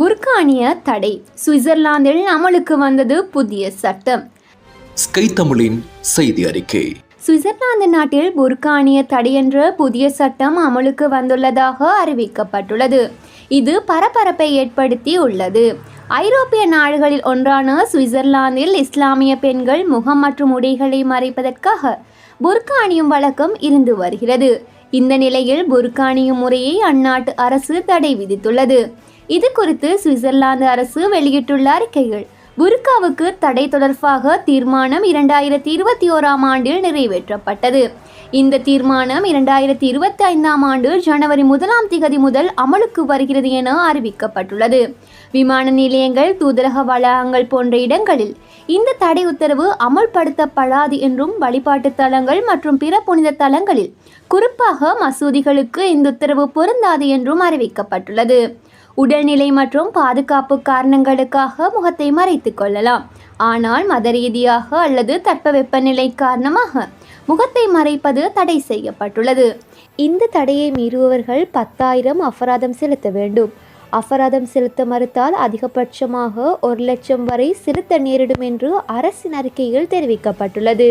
புர்கானிய தடை. சுவிட்சர்லாந்தில் அமலுக்கு வந்தது புதிய சட்டம். ஸ்கை தமிழின் செய்தி அறிக்கை. சுவிட்சர்லாந்து நாட்டில் புர்கானிய தடை என்ற புதிய சட்டம் அமலுக்கு வந்துள்ளதாக அறிவிக்கப்பட்டுள்ளது. இது பரபரப்பை ஏற்படுத்தி உள்ளது. ஐரோப்பிய நாடுகளில் ஒன்றான சுவிட்சர்லாந்தில் இஸ்லாமிய பெண்கள் முகம் மற்றும் உடைகளை மறைப்பதற்காக புர்கா அணியும் வழக்கம் இருந்து வருகிறது. இந்த நிலையில் புர்கா அணியும் முறையை அந்நாட்டு அரசு தடை விதித்துள்ளது. இது குறித்து சுவிட்சர்லாந்து அரசு வெளியிட்டுள்ள அறிக்கைகள். புர்காவுக்கு தடை தொடர்பாக தீர்மானம் இரண்டாயிரத்தி இருபத்தி ஓராம் ஆண்டில் நிறைவேற்றப்பட்டது. இந்த தீர்மானம் இரண்டாயிரத்தி இருபத்தி ஐந்தாம் ஆண்டு ஜனவரி முதலாம் திகதி முதல் அமலுக்கு வருகிறது என அறிவிக்கப்பட்டுள்ளது. விமான நிலையங்கள் தூதரக வளாகங்கள் போன்ற இடங்களில் இந்த தடை உத்தரவு அமல்படுத்தப்படாது என்றும் வழிபாட்டு தலங்கள் மற்றும் பிற புனித தலங்களில் குறிப்பாக மசூதிகளுக்கு இந்த உத்தரவு பொருந்தாது என்றும் அறிவிக்கப்பட்டுள்ளது. உடல்நிலை மற்றும் பாதுகாப்பு காரணங்களுக்காக முகத்தை மறைத்து கொள்ளலாம். ஆனால் மத ரீதியாக அல்லது தட்பவெப்பநிலை காரணமாக முகத்தை மறைப்பது தடை செய்யப்பட்டுள்ளது. இந்த தடையை மீறுபவர்கள் பத்தாயிரம் அபராதம் செலுத்த வேண்டும். அபராதம் செலுத்த மறுத்தால் அதிகபட்சமாக ஒரு லட்சம் வரை செலுத்த நேரிடும் என்று அரசின் அறிக்கையில் தெரிவிக்கப்பட்டுள்ளது.